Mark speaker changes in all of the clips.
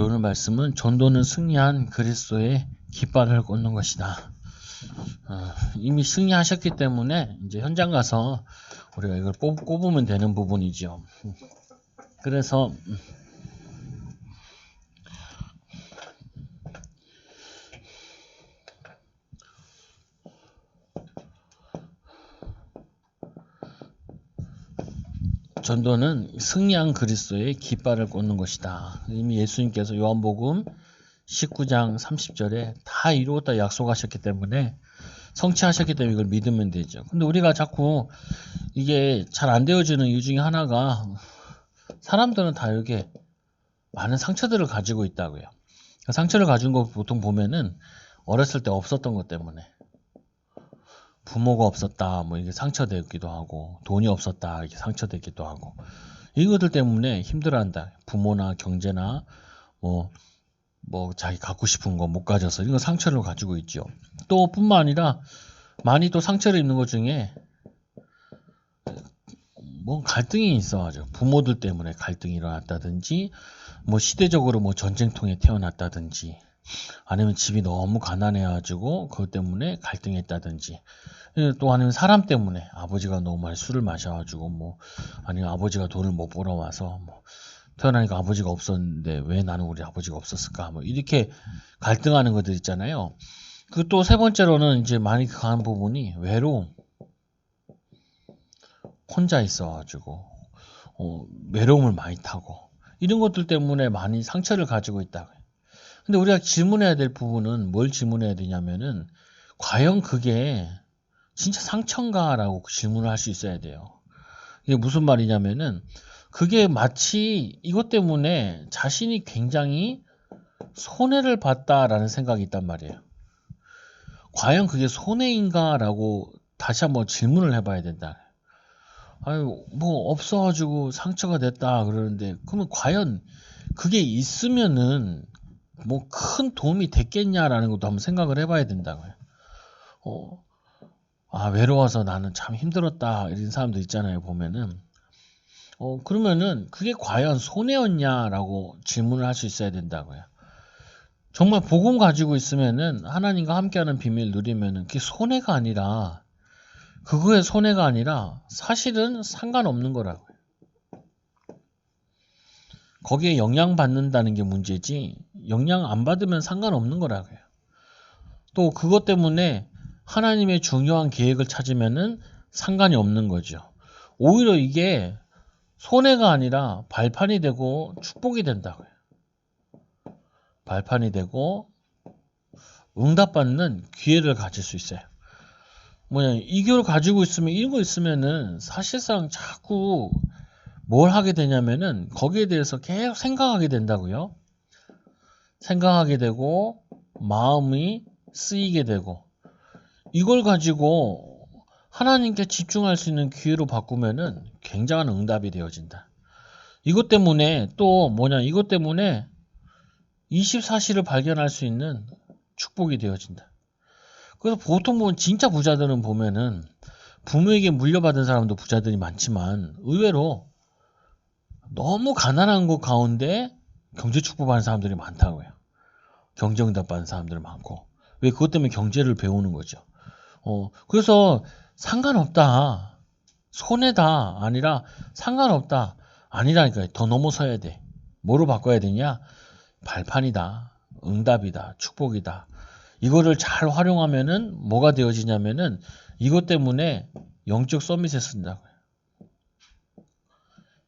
Speaker 1: 오늘 말씀은 전도는 승리한 그리스도의 깃발을 꽂는 것이다. 어, 이미 승리하셨기 때문에 이제 현장 가서 우리가 이걸 뽑, 꼽으면 되는 부분이죠. 그래서 전도는 승리한 그리스도의 깃발을 꽂는 것이다. 이미 예수님께서 요한복음 19장 30절에 다 이루었다 약속하셨기 때문에 성취하셨기 때문에 이걸 믿으면 되죠. 근데 우리가 자꾸 이게 잘 안 되어지는 이유 중에 하나가 사람들은 다 이렇게 많은 상처들을 가지고 있다고요. 그 상처를 가진 거 보통 보면은 어렸을 때 없었던 것 때문에 부모가 없었다, 뭐 이게 상처되기도 하고, 돈이 없었다, 이게 상처되기도 하고, 이것들 때문에 힘들어한다. 부모나 경제나 뭐, 뭐 자기 갖고 싶은 거 못 가져서 이거 상처를 가지고 있죠. 또 뿐만 아니라 많이 또 상처를 입는 것 중에 뭐 갈등이 있어가지고 부모들 때문에 갈등이 일어났다든지 뭐 시대적으로 뭐 전쟁통에 태어났다든지 아니면 집이 너무 가난해가지고 그것 때문에 갈등했다든지 예, 또 아니면 사람 때문에 아버지가 너무 많이 술을 마셔가지고 뭐 아니면 아버지가 돈을 못 벌어와서 뭐 태어나니까 아버지가 없었는데 왜 나는 우리 아버지가 없었을까 뭐 이렇게 갈등하는 것들 있잖아요. 그 또 세 번째로는 이제 많이 강한 부분이 외로움. 혼자 있어가지고 어, 외로움을 많이 타고 이런 것들 때문에 많이 상처를 가지고 있다. 근데 우리가 질문해야 될 부분은 뭘 질문해야 되냐면은 과연 그게 진짜 상처인가라고 질문을 할 수 있어야 돼요. 이게 무슨 말이냐면은 그게 마치 이것 때문에 자신이 굉장히 손해를 봤다라는 생각이 있단 말이에요. 과연 그게 손해인가라고 다시 한번 질문을 해봐야 된다. 아유, 뭐 없어가지고 상처가 됐다 그러는데 그러면 과연 그게 있으면은 뭐 큰 도움이 됐겠냐라는 것도 한번 생각을 해봐야 된다고요. 어, 아, 외로워서 나는 참 힘들었다. 이런 사람도 있잖아요, 보면은. 어, 그러면은 그게 과연 손해였냐라고 질문을 할 수 있어야 된다고요. 정말 복음 가지고 있으면은 하나님과 함께하는 비밀 누리면은 그게 손해가 아니라 그거의 손해가 아니라 사실은 상관없는 거라고요. 거기에 영향 받는다는 게 문제지 영향 안 받으면 상관없는 거라고요. 또 그것 때문에 하나님의 중요한 계획을 찾으면은 상관이 없는 거죠. 오히려 이게 손해가 아니라 발판이 되고 축복이 된다고요. 발판이 되고 응답받는 기회를 가질 수 있어요. 뭐냐, 이걸 가지고 있으면, 이거 있으면은 사실상 자꾸 뭘 하게 되냐면은 거기에 대해서 계속 생각하게 된다고요. 생각하게 되고 마음이 쓰이게 되고 이걸 가지고 하나님께 집중할 수 있는 기회로 바꾸면은 굉장한 응답이 되어진다. 이것 때문에 또 뭐냐 이것 때문에 24시를 발견할 수 있는 축복이 되어진다. 그래서 보통 보면 진짜 부자들은 보면은 부모에게 물려받은 사람도 부자들이 많지만 의외로 너무 가난한 곳 가운데 경제 축복받는 사람들이 많다고요. 경제응답 받는 사람들 많고 왜 그것 때문에 경제를 배우는 거죠. 어, 그래서 상관없다. 손해다. 아니라 상관없다. 아니라니까. 더 넘어서야 돼. 뭐로 바꿔야 되냐? 발판이다. 응답이다. 축복이다. 이거를 잘 활용하면은 뭐가 되어지냐면은 이것 때문에 영적 서밋에 쓴다고요.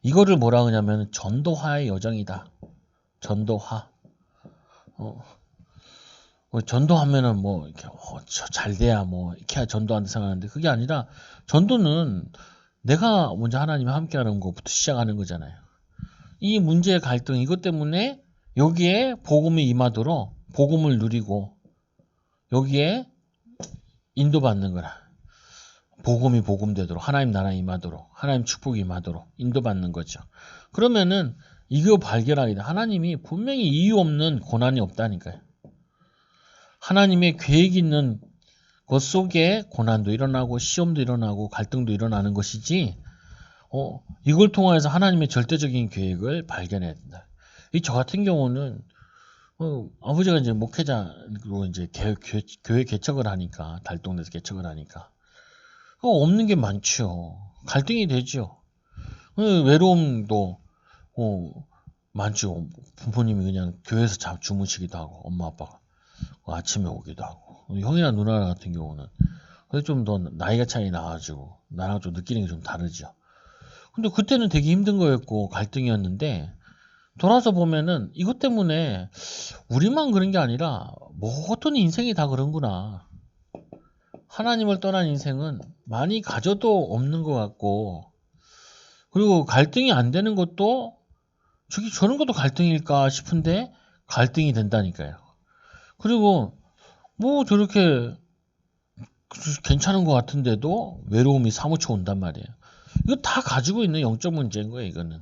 Speaker 1: 이거를 뭐라 하냐면 전도화의 여정이다. 전도화. 어, 뭐 전도하면은 뭐 이렇게 어, 잘 돼야 뭐 이렇게 전도한다 생각하는데 그게 아니라 전도는 내가 먼저 하나님과 함께하는 것부터 시작하는 거잖아요. 이 문제의 갈등 이것 때문에 여기에 복음이 임하도록 복음을 누리고 여기에 인도받는 거라. 복음이 복음되도록 하나님 나라 임하도록 하나님 축복이 임하도록 인도받는 거죠. 그러면은 이거 발견하게 돼. 하나님이 분명히 이유 없는 고난이 없다니까요. 하나님의 계획 있는 것 속에 고난도 일어나고 시험도 일어나고 갈등도 일어나는 것이지 어, 이걸 통해서 하나님의 절대적인 계획을 발견해야 된다. 이 저 같은 경우는 어, 아버지가 이제 목회자로 이제 교회 개척을 하니까 달동네에서 개척을 하니까 어, 없는 게 많죠. 갈등이 되죠. 어, 외로움도 어, 많죠. 부모님이 그냥 교회에서 잠 주무시기도 하고 엄마 아빠가 어, 아침에 오기도 하고 형이나 누나 같은 경우는 그래도 좀더 나이가 차이 나가지고 나랑 좀 느끼는 게 좀 다르죠. 근데 그때는 되게 힘든 거였고 갈등이었는데 돌아서 보면은 이것 때문에 우리만 그런 게 아니라 모든 인생이 다 그런구나. 하나님을 떠난 인생은 많이 가져도 없는 것 같고 그리고 갈등이 안 되는 것도 저기 저런 것도 갈등일까 싶은데 갈등이 된다니까요. 그리고 뭐 저렇게 괜찮은 것 같은데도 외로움이 사무쳐 온단 말이에요. 이거 다 가지고 있는 영적 문제인 거예요, 이거는.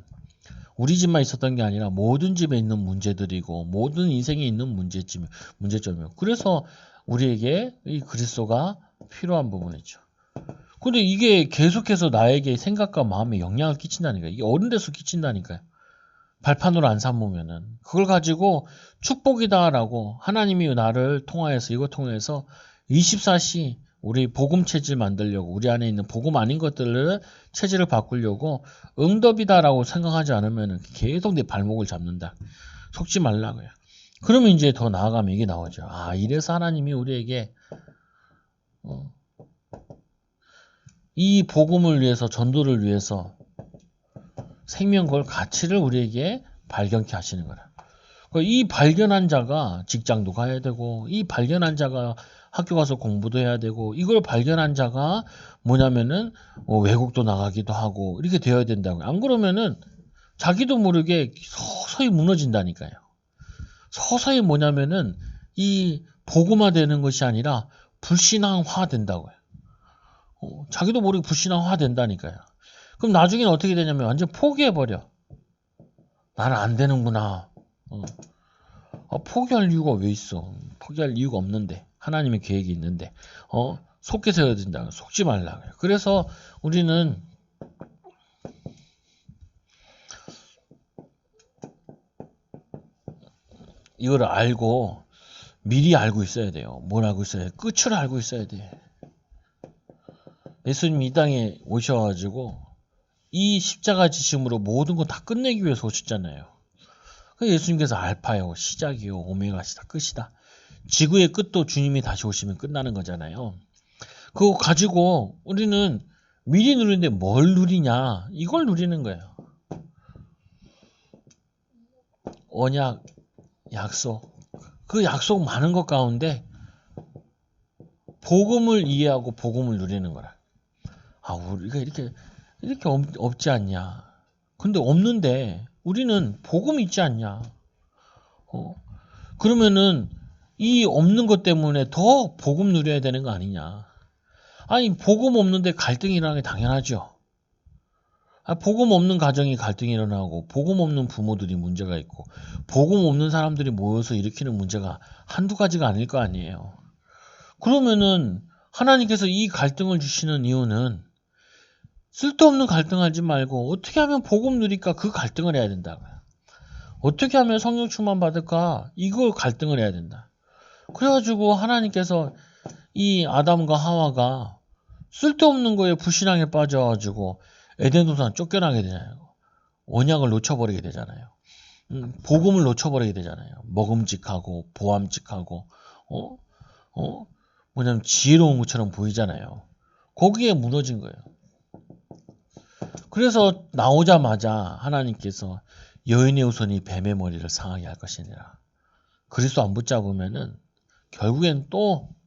Speaker 1: 우리 집만 있었던 게 아니라 모든 집에 있는 문제들이고 모든 인생에 있는 문제점, 문제점이에요. 그래서 우리에게 이 그리스도가 필요한 부분이죠. 근데 이게 계속해서 나에게 생각과 마음에 영향을 끼친다니까요. 이게 어른 돼서 끼친다니까요. 발판으로 안 삼으면은 그걸 가지고 축복이다라고 하나님이 나를 통하여서 이거 통해서 24시 우리 복음 체질 만들려고 우리 안에 있는 복음 아닌 것들을 체질을 바꾸려고 응답이다라고 생각하지 않으면 계속 내 발목을 잡는다. 속지 말라고요. 그러면 이제 더 나아가면 이게 나오죠. 아 이래서 하나님이 우리에게 어, 이 복음을 위해서 전도를 위해서 생명 걸 가치를 우리에게 발견케 하시는 거라. 이 발견한 자가 직장도 가야 되고 이 발견한 자가 학교 가서 공부도 해야 되고 이걸 발견한 자가 뭐냐면은 뭐 외국도 나가기도 하고 이렇게 되어야 된다고요. 안 그러면은 자기도 모르게 서서히 무너진다니까요. 서서히 뭐냐면은 이 복음화 되는 것이 아니라 불신앙화 된다고요. 어, 자기도 모르게 불신앙화 된다니까요. 그럼 나중에는 어떻게 되냐면 완전 포기해버려. 나는 안 되는구나. 어. 아, 포기할 이유가 왜 있어? 포기할 이유가 없는데. 하나님의 계획이 있는데 어 속게 세워야 된다. 속지 말라. 그래서 우리는 이걸 알고 미리 알고 있어야 돼요. 뭘 알고 있어야 돼? 끝을 알고 있어야 돼. 예수님 이 땅에 오셔가지고 이 십자가 지심으로 모든 거다 끝내기 위해서 오셨잖아요. 예수님께서 알파요, 시작이요, 오메가시다, 끝이다. 지구의 끝도 주님이 다시 오시면 끝나는 거잖아요. 그거 가지고 우리는 미리 누리는데 뭘 누리냐? 이걸 누리는 거예요. 언약, 약속. 그 약속 많은 것 가운데 복음을 이해하고 복음을 누리는 거라. 아, 우리가 이렇게 이렇게 없, 없지 않냐? 근데 없는데 우리는 복음 있지 않냐? 어? 그러면은 이 없는 것 때문에 더 복음 누려야 되는 거 아니냐. 아니, 복음 없는데 갈등이 일어나는 게 당연하죠. 아, 복음 없는 가정이 갈등이 일어나고, 복음 없는 부모들이 문제가 있고, 복음 없는 사람들이 모여서 일으키는 문제가 한두 가지가 아닐 거 아니에요. 그러면은, 하나님께서 이 갈등을 주시는 이유는, 쓸데없는 갈등하지 말고, 어떻게 하면 복음 누릴까 그 갈등을 해야 된다고요. 어떻게 하면 성령 충만 받을까? 이걸 갈등을 해야 된다. 그래가지고 하나님께서 이 아담과 하와가 쓸데없는 거에 불신앙에 빠져가지고 에덴 동산 쫓겨나게 되잖아요. 언약을 놓쳐버리게 되잖아요. 음, 복음을 놓쳐버리게 되잖아요. 먹음직하고 보암직하고 어? 어? 뭐냐면 지혜로운 것처럼 보이잖아요. 거기에 무너진 거예요. 그래서 나오자마자 하나님께서 여인의 우선이 뱀의 머리를 상하게 할 것이니라. 그리스도 안 붙잡으면은 결국엔 또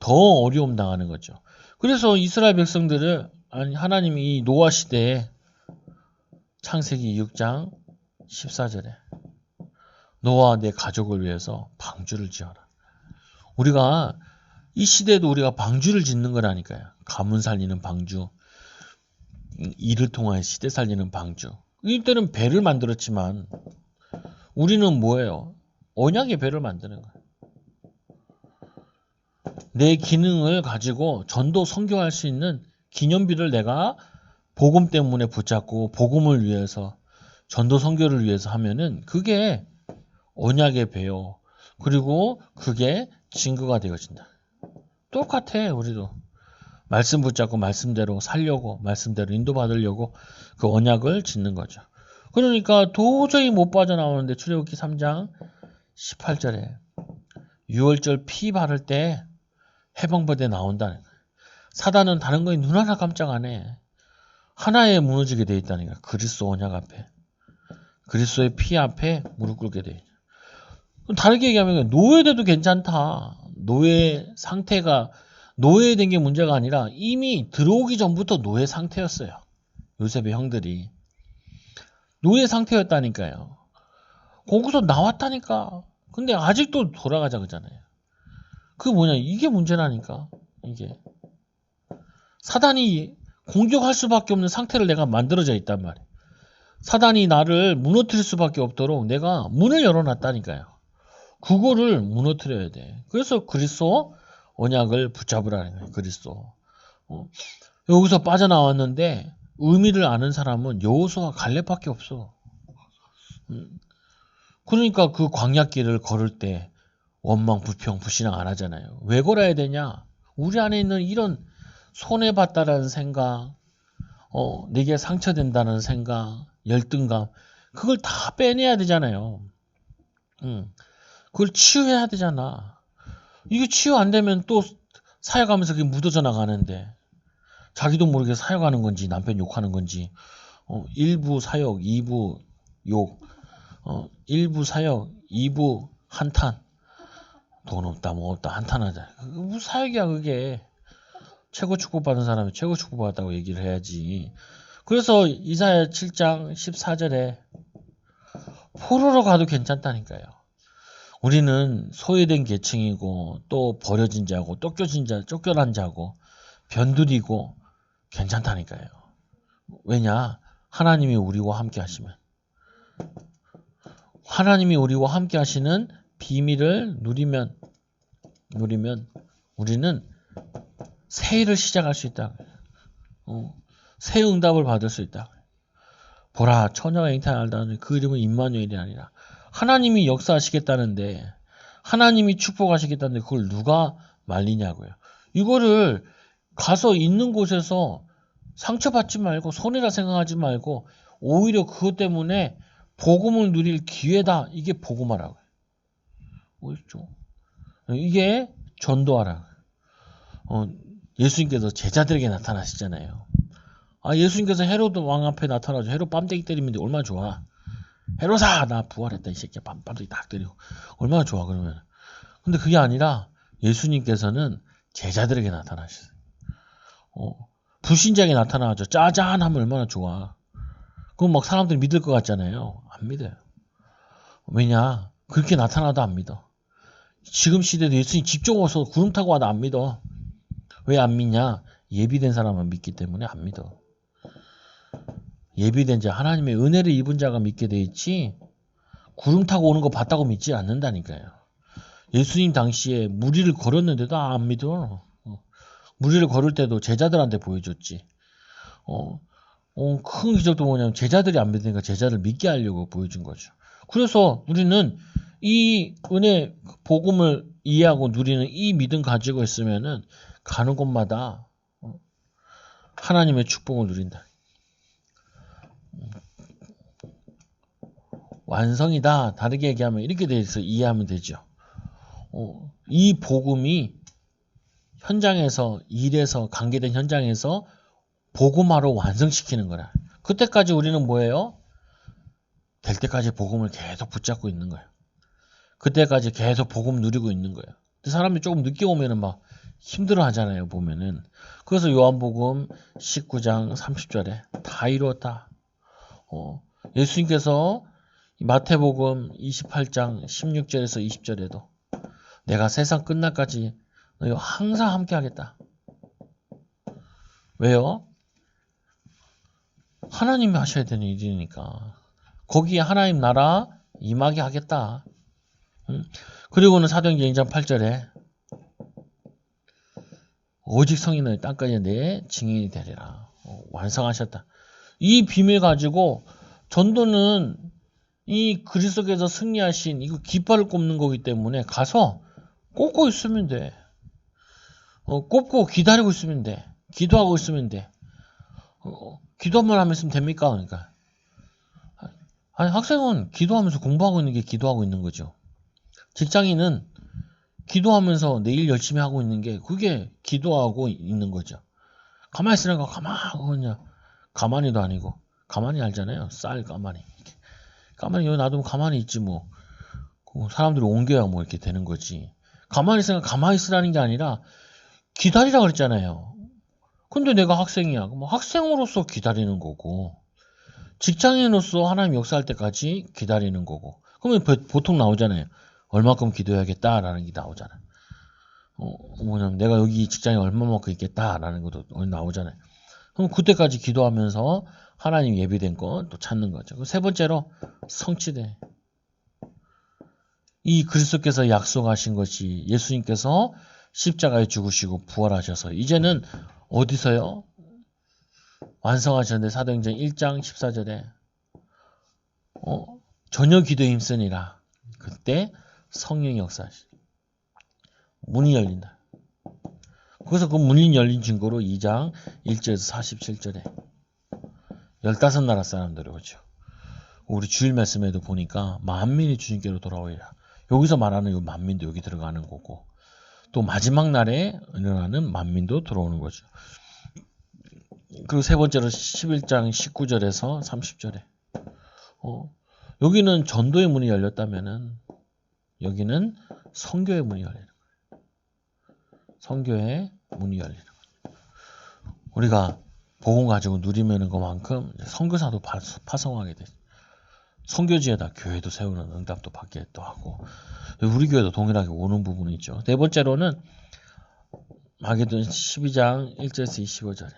Speaker 1: 더 어려움 당하는 거죠. 그래서 이스라엘 백성들을 하나님이 이 노아 시대에 창세기 6장 14절에 노아와 내 가족을 위해서 방주를 지어라. 우리가 이 시대에도 우리가 방주를 짓는 거라니까요. 가문 살리는 방주, 이를 통하여 시대 살리는 방주. 이때는 배를 만들었지만 우리는 뭐예요? 언약의 배를 만드는 거예요. 내 기능을 가지고 전도 선교할 수 있는 기념비를 내가 복음 때문에 붙잡고 복음을 위해서 전도 선교를 위해서 하면은 그게 언약의 배요. 그리고 그게 증거가 되어진다. 똑같아 우리도. 말씀 붙잡고 말씀대로 살려고 말씀대로 인도받으려고 그 언약을 짓는 거죠. 그러니까 도저히 못 빠져나오는데 출애굽기 3장 18절에 6월절 피 바를 때 해방부대 나온다는. 사단은 다른 거에 눈 하나 깜짝 안 해. 하나에 무너지게 돼 있다니까. 그리스도 언약 앞에. 그리스도의 피 앞에 무릎 꿇게 돼. 그럼 다르게 얘기하면 노예돼도 괜찮다. 노예 상태가 노예된 게 문제가 아니라 이미 들어오기 전부터 노예 상태였어요. 요셉의 형들이. 노예 상태였다니까요. 거기서 나왔다니까. 근데 아직도 돌아가자 그러잖아요. 그 뭐냐 이게 문제라니까 이게 사단이 공격할 수밖에 없는 상태를 내가 만들어져 있단 말이에요. 사단이 나를 무너뜨릴 수밖에 없도록 내가 문을 열어놨다니까요. 그거를 무너뜨려야 돼. 그래서 그리스도 언약을 붙잡으라는 거예요. 그리스도. 어. 여기서 빠져나왔는데 의미를 아는 사람은 여호수와 갈렙밖에 없어. 음. 그러니까 그 광야길을 걸을 때 원망, 불평, 불신앙 안 하잖아요. 왜 걸어야 되냐? 우리 안에 있는 이런 손해봤다라는 생각, 어, 내게 상처된다는 생각, 열등감, 그걸 다 빼내야 되잖아요. 음. 그걸 치유해야 되잖아. 이게 치유 안 되면 또 사역하면서 그게 묻어져 나가는데 자기도 모르게 사역하는 건지 남편 욕하는 건지 어, 1부 사역, 2부 욕, 어, 1부 사역, 2부 한탄 돈 없다 뭐 없다 한탄하자. 무슨 사역이야 그게. 최고 축복받은 사람이 최고 축복받았다고 얘기를 해야지. 그래서 이사야 7장 14절에 포로로 가도 괜찮다니까요. 우리는 소외된 계층이고 또 버려진 자고 쫓겨진 자, 쫓겨난 자고 변두리고 괜찮다니까요. 왜냐? 하나님이 우리와 함께 하시면 하나님이 우리와 함께 하시는 비밀을 누리면 누리면 우리는 새 일을 시작할 수 있다. 어, 새 응답을 받을 수 있다. 보라 처녀가 잉태하다는 그 이름은 임마누엘이 아니라 하나님이 역사하시겠다는데 하나님이 축복하시겠다는데 그걸 누가 말리냐고요. 이거를 가서 있는 곳에서 상처받지 말고 손해라 생각하지 말고 오히려 그것 때문에 복음을 누릴 기회다. 이게 복음하라고요. 뭐죠? 이게 전도하라. 어, 예수님께서 제자들에게 나타나시잖아요. 아, 예수님께서 헤로드 왕 앞에 나타나죠. 헤로 빰대기 때리면 얼마나 좋아. 헤로사! 나 부활했다. 이 새끼야. 빰, 빰대기 딱 때리고. 얼마나 좋아, 그러면. 근데 그게 아니라 예수님께서는 제자들에게 나타나셨어요. 어, 불신자에게 나타나죠. 짜잔 하면 얼마나 좋아. 그럼 막 사람들이 믿을 것 같잖아요. 안 믿어요. 왜냐? 그렇게 나타나도 안 믿어. 지금 시대도 예수님 직접 와서 구름 타고 와도 안 믿어. 왜 안 믿냐? 예비된 사람은 믿기 때문에 안 믿어. 예비된 자, 하나님의 은혜를 입은 자가 믿게 돼 있지, 구름 타고 오는 거 봤다고 믿지 않는다니까요. 예수님 당시에 무리를 걸었는데도 안 믿어. 어. 무리를 걸을 때도 제자들한테 보여줬지. 어, 어, 큰 기적도 뭐냐면 제자들이 안 믿으니까 제자를 믿게 하려고 보여준 거죠. 그래서 우리는 이 은혜 복음을 이해하고 누리는 이 믿음 가지고 있으면은 가는 곳마다 어, 하나님의 축복을 누린다. 완성이다. 다르게 얘기하면 이렇게 돼서 이해하면 되죠. 어, 이 복음이 현장에서 일에서 관계된 현장에서 복음화로 완성시키는 거라. 그때까지 우리는 뭐예요? 될 때까지 복음을 계속 붙잡고 있는 거예요. 그때까지 계속 복음 누리고 있는 거예요. 근데 사람이 조금 늦게 오면은 막 힘들어 하잖아요, 보면은. 그래서 요한복음 19장 30절에 다 이루었다. 어, 예수님께서 마태복음 28장 16절에서 20절에도 내가 세상 끝날까지 너희와 항상 함께 하겠다. 왜요? 하나님이 하셔야 되는 일이니까. 거기에 하나님 나라 임하게 하겠다. 그리고는 사도행전 2장 8절에 오직 성인의 땅까지 내 증인이 되리라. 어, 완성하셨다. 이 비밀 가지고 전도는 이 그리스도께서 승리하신 이거 깃발을 꼽는 거기 때문에 가서 꼽고 있으면 돼. 어, 꼽고 기다리고 있으면 돼. 기도하고 있으면 돼. 어, 기도만 하면 있으면 됩니까? 그러니까. 아니, 학생은 기도하면서 공부하고 있는 게 기도하고 있는 거죠. 직장인은 기도하면서 내일 열심히 하고 있는 게 그게 기도하고 있는 거죠. 가만히 있으니까 가만히 그냥 가만히도 아니고 가만히 알잖아요. 쌀 가만히. 가만히 여기 놔두면 가만히 있지 뭐. 그 사람들이 옮겨야 뭐 이렇게 되는 거지. 가만히 있으니까 가만히 있으라는 게 아니라 기다리라 그랬잖아요. 근데 내가 학생이야. 그럼 학생으로서 기다리는 거고 직장인으로서 하나님 역사할 때까지 기다리는 거고 그러면 보- 보통 나오잖아요. 얼마큼 기도해야겠다라는 게 나오잖아요. 어, 뭐냐면 내가 여기 직장에 얼마만큼 있겠다라는 것도 나오잖아요. 그럼 그때까지 기도하면서 하나님 예비된 거 또 찾는 거죠. 그세 번째로 성취돼. 이 그리스도께서 약속하신 것이 예수님께서 십자가에 죽으시고 부활하셔서 이제는 어디서요? 완성하셨는데 사도행전 1장 14절에 어, 전혀 기도에 힘쓰니라. 그때 성령이 역사하시. 문이 열린다. 그래서 그 문이 열린 증거로 2장 1절에서 47절에 15나라 사람들이 오죠. 우리 주일 말씀에도 보니까 만민이 주님께로 돌아오리라. 여기서 말하는 이 만민도 여기 들어가는 거고 또 마지막 날에 일어나는 만민도 들어오는 거죠. 그리고 세 번째로 11장 19절에서 30절에 어, 여기는 전도의 문이 열렸다면은 여기는 성교의 문이 열리는 거예요. 성교의 문이 열리는 거예요. 우리가 복음 가지고 누리면 그만큼 선교사도 파- 파송하게 돼. 선교지에다 교회도 세우는 응답도 받게 또 하고 우리 교회도 동일하게 오는 부분이 있죠. 네 번째로는 마게돈 12장 1절에서 25절에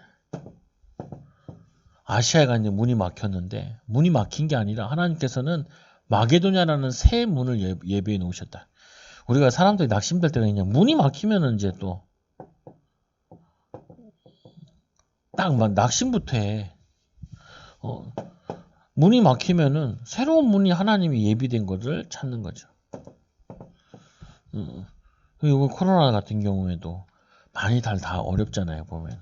Speaker 1: 아시아가 이제 문이 막혔는데 문이 막힌 게 아니라 하나님께서는 마게도냐라는 새 문을 예- 예비해 놓으셨다. 우리가 사람들이 낙심될 때가 있냐? 문이 막히면은 이제 또 딱 막 낙심부터 해. 어, 문이 막히면은 새로운 문이 하나님이 예비된 것을 찾는 거죠. 음, 그리고 코로나 같은 경우에도 많이 다, 다 어렵잖아요, 보면.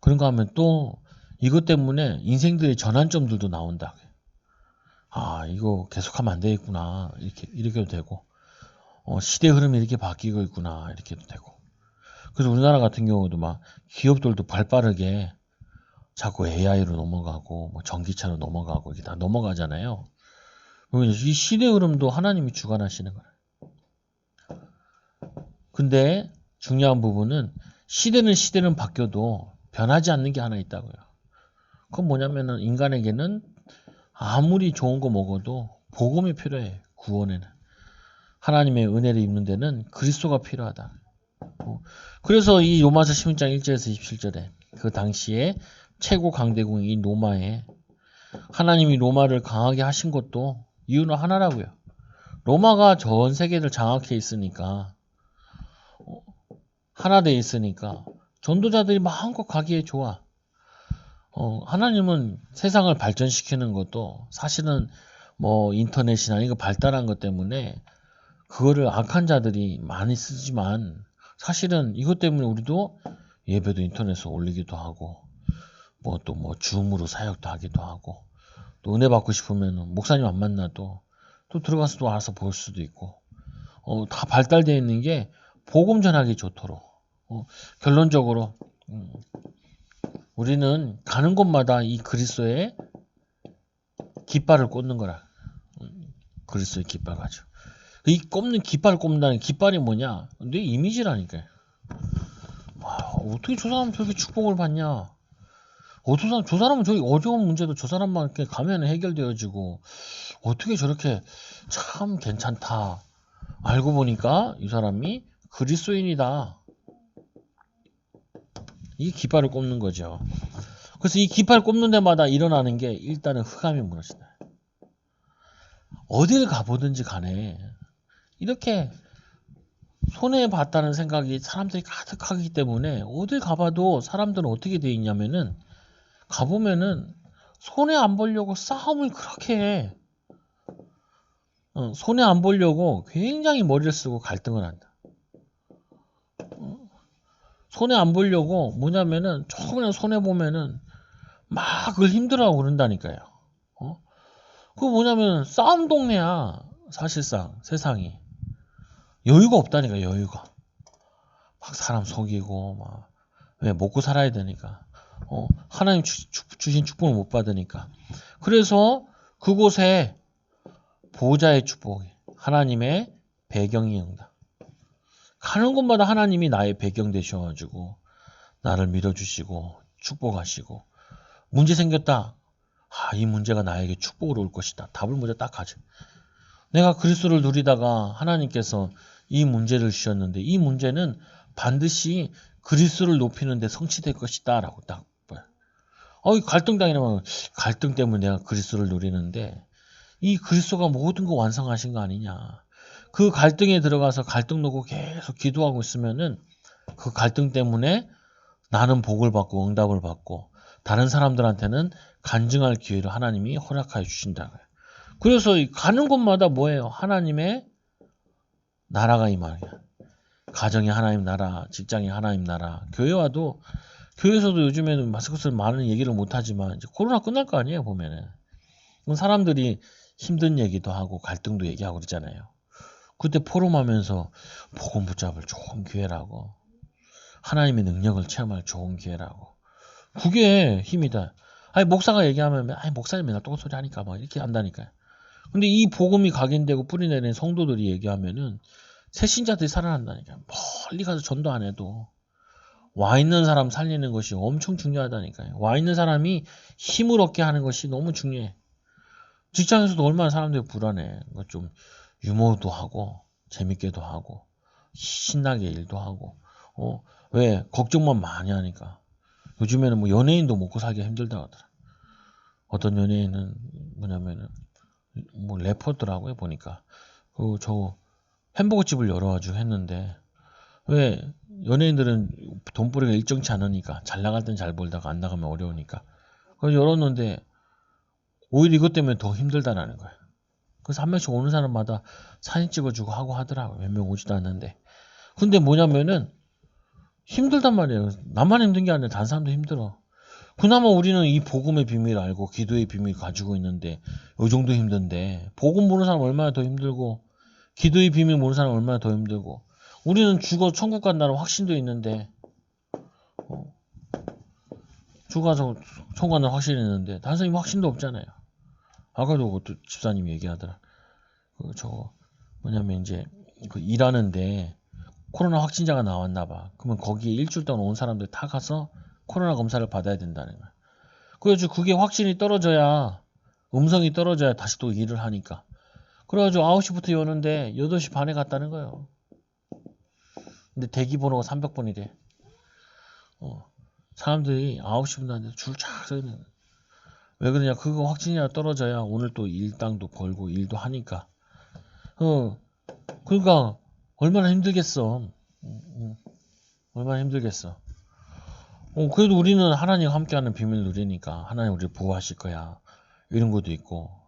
Speaker 1: 그런 거 하면 또 이것 때문에 인생들의 전환점들도 나온다. 아, 이거 계속하면 안 되겠구나. 이렇게, 이렇게도 되고. 어, 시대 흐름이 이렇게 바뀌고 있구나. 이렇게도 되고. 그래서 우리나라 같은 경우도 막 기업들도 발 빠르게 자꾸 AI로 넘어가고 뭐 전기차로 넘어가고 이게 다 넘어가잖아요. 이 시대 흐름도 하나님이 주관하시는 거예요. 근데 중요한 부분은 시대는 시대는 바뀌어도 변하지 않는 게 하나 있다고요. 그건 뭐냐면은 인간에게는 아무리 좋은 거 먹어도 복음이 필요해. 구원에는. 하나님의 은혜를 입는 데는 그리스도가 필요하다. 어, 그래서 이 로마서 16장 1절에서 27절에 그 당시에 최고 강대국인 이 로마에 하나님이 로마를 강하게 하신 것도 이유는 하나라고요. 로마가 전 세계를 장악해 있으니까 어, 하나 돼 있으니까 전도자들이 마음껏 가기에 좋아. 어, 하나님은 세상을 발전시키는 것도 사실은 뭐 인터넷이나 이거 발달한 것 때문에 그거를 악한 자들이 많이 쓰지만 사실은 이것 때문에 우리도 예배도 인터넷에 올리기도 하고 뭐 또뭐 줌으로 사역도 하기도 하고 또 은혜 받고 싶으면 목사님 안 만나도 또 들어가서 또 알아서 볼 수도 있고 어, 다 발달되어 있는 게 복음 전하기 좋도록 어, 결론적으로 음, 우리는 가는 곳마다 이 그리스도의 깃발을 꽂는 거라. 음, 그리스도의 깃발 가지고 이 꼽는 깃발을 꼽는다는 깃발이 뭐냐? 내 이미지라니까. 와, 어떻게 저 사람 저렇게 축복을 받냐? 어떤 사람, 저 사람은 저기 어려운 문제도 저 사람만 이렇게 가면 해결되어지고, 어떻게 저렇게 참 괜찮다. 알고 보니까 이 사람이 그리스도인이다. 이 깃발을 꼽는 거죠. 그래서 이 깃발 꼽는 데마다 일어나는 게 일단은 흑암이 무너진다. 어딜 가보든지 간에 이렇게 손해봤다는 생각이 사람들이 가득하기 때문에 어딜 가봐도 사람들은 어떻게 돼 있냐면은 가보면은 손해 안 보려고 싸움을 그렇게 해. 어, 손해 안 보려고 굉장히 머리를 쓰고 갈등을 한다. 어, 손해 안 보려고 뭐냐면은 조금이라도 손해 보면은 막 그걸 힘들어하고 그런다니까요. 어? 그거 뭐냐면 싸움 동네야 사실상 세상이. 여유가 없다니까 여유가. 막 사람 속이고 막 왜 먹고 살아야 되니까. 어? 하나님 주, 주, 신 축복을 못 받으니까. 그래서 그곳에 보호자의 축복이 하나님의 배경이 응다 가는 곳마다 하나님이 나의 배경 되셔가지고 나를 밀어주시고 축복하시고 문제 생겼다 아, 이 문제가 나에게 축복으로 올 것이다 답을 먼저 딱 하죠 내가 그리스도를 누리다가 하나님께서 이 문제를 주셨는데 이 문제는 반드시 그리스도를 높이는 데 성취될 것이다 라고 딱 봐요. 어, 갈등당이라면 갈등 때문에 내가 그리스도를 누리는데 이 그리스도가 모든 거 완성하신 거 아니냐. 그 갈등에 들어가서 갈등 놓고 계속 기도하고 있으면은 그 갈등 때문에 나는 복을 받고 응답을 받고 다른 사람들한테는 간증할 기회를 하나님이 허락하여 주신다고요. 그래서 가는 곳마다 뭐예요? 하나님의 나라가 임하냐. 가정이 하나님 나라, 직장이 하나님 나라, 교회 와도 교회에서도 요즘에는 마스크 쓰는 많은 얘기를 못 하지만 이제 코로나 끝날 거 아니에요 보면은 사람들이 힘든 얘기도 하고 갈등도 얘기하고 그러잖아요. 그때 포럼하면서 복음 붙잡을 좋은 기회라고 하나님의 능력을 체험할 좋은 기회라고 그게 힘이다. 아니 목사가 얘기하면 아니 목사님 맨날 똥소리 하니까 막 이렇게 한다니까요. 근데 이 복음이 각인되고 뿌리내린 성도들이 얘기하면은 새신자들이 살아난다니까. 멀리 가서 전도 안 해도 와 있는 사람 살리는 것이 엄청 중요하다니까요. 와 있는 사람이 힘을 얻게 하는 것이 너무 중요해. 직장에서도 얼마나 사람들이 불안해. 좀 유머도 하고 재밌게도 하고 신나게 일도 하고 어, 왜 걱정만 많이 하니까 요즘에는 뭐 연예인도 먹고 살기가 힘들다 하더라. 어떤 연예인은 뭐냐면은 뭐 래퍼더라고요 보니까 그 저 햄버거 집을 열어가지고 했는데 왜 연예인들은 돈벌이가 일정치 않으니까 잘 나갈 땐 잘 벌다가 안 나가면 어려우니까 그래서 열었는데 오히려 이것 때문에 더 힘들다라는 거야. 그래서 한 명씩 오는 사람마다 사진 찍어주고 하고 하더라고 몇명 오지도 않는데 근데 뭐냐면은 힘들단 말이에요. 나만 힘든 게 아니라 다른 사람도 힘들어. 그나마 우리는 이 복음의 비밀을 알고 기도의 비밀을 가지고 있는데 이 정도 힘든데 복음 보는 사람 얼마나 더 힘들고 기도의 비밀 모르는 사람 얼마나 더 힘들고 우리는 죽어 천국 간다는 확신도 있는데 어, 죽어서 천국 간다는 확신이 있는데 다른 사람이 확신도 없잖아요. 아까도 그것도 집사님이 얘기하더라. 그 저거 뭐냐면 이제 그 일하는데 코로나 확진자가 나왔나 봐. 그러면 거기에 일주일 동안 온 사람들 다 가서 코로나 검사를 받아야 된다는 거야. 그래가지고 그게 확진이 떨어져야 음성이 떨어져야 다시 또 일을 하니까 그래가지고 9시부터 여는데 8시 반에 갔다는 거예요. 근데 대기 번호가 300번이래. 어, 사람들이 9시부터 하는데 줄쫙 서있는 왜 그러냐 그거 확진이라 떨어져야 오늘 또 일당도 벌고 일도 하니까 어 그러니까 얼마나 힘들겠어 음, 음. 얼마나 힘들겠어 어, 그래도 우리는 하나님 함께하는 비밀 누리니까 하나님 우리를 보호하실 거야 이런 것도 있고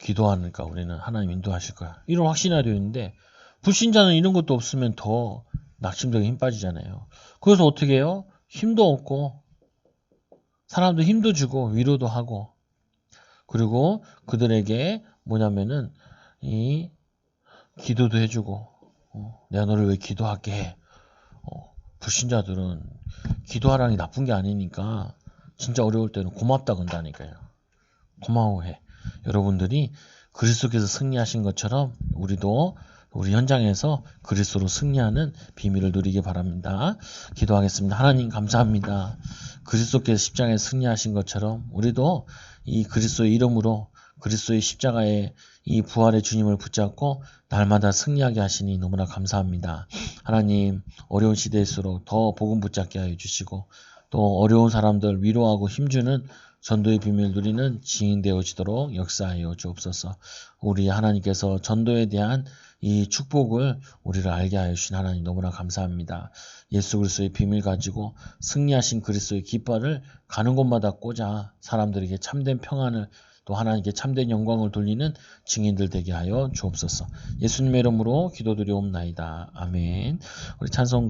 Speaker 1: 기도하니까 우리는 하나님 인도하실 거야. 이런 확신이 되어 있는데 불신자는 이런 것도 없으면 더 낙심되게 힘 빠지잖아요. 그래서 어떻게 해요? 힘도 없고 사람도 힘도 주고 위로도 하고 그리고 그들에게 뭐냐면은 이 기도도 해주고 어, 내가 너를 왜 기도할게 해. 어, 불신자들은 기도하라는 게 나쁜 게 아니니까 진짜 어려울 때는 고맙다 건다니까요. 고마워해. 여러분들이 그리스도께서 승리하신 것처럼 우리도 우리 현장에서 그리스도로 승리하는 비밀을 누리기 바랍니다. 기도하겠습니다. 하나님 감사합니다. 그리스도께서 십자가에 승리하신 것처럼 우리도 이 그리스도의 이름으로 그리스도의 십자가에 이 부활의 주님을 붙잡고 날마다 승리하게 하시니 너무나 감사합니다. 하나님 어려운 시대일수록 더 복음 붙잡게 하여 주시고 또 어려운 사람들 위로하고 힘주는 전도의 비밀 누리는 지인 되어지도록 역사하여 주옵소서. 우리 하나님께서 전도에 대한 이 축복을 우리를 알게 하여 주신 하나님 너무나 감사합니다. 예수 그리스도의 비밀 가지고 승리하신 그리스도의 깃발을 가는 곳마다 꽂아 사람들에게 참된 평안을 또 하나님께 참된 영광을 돌리는 증인들 되게 하여 주옵소서. 예수님의 이름으로 기도드리옵나이다. 아멘. 우리 찬송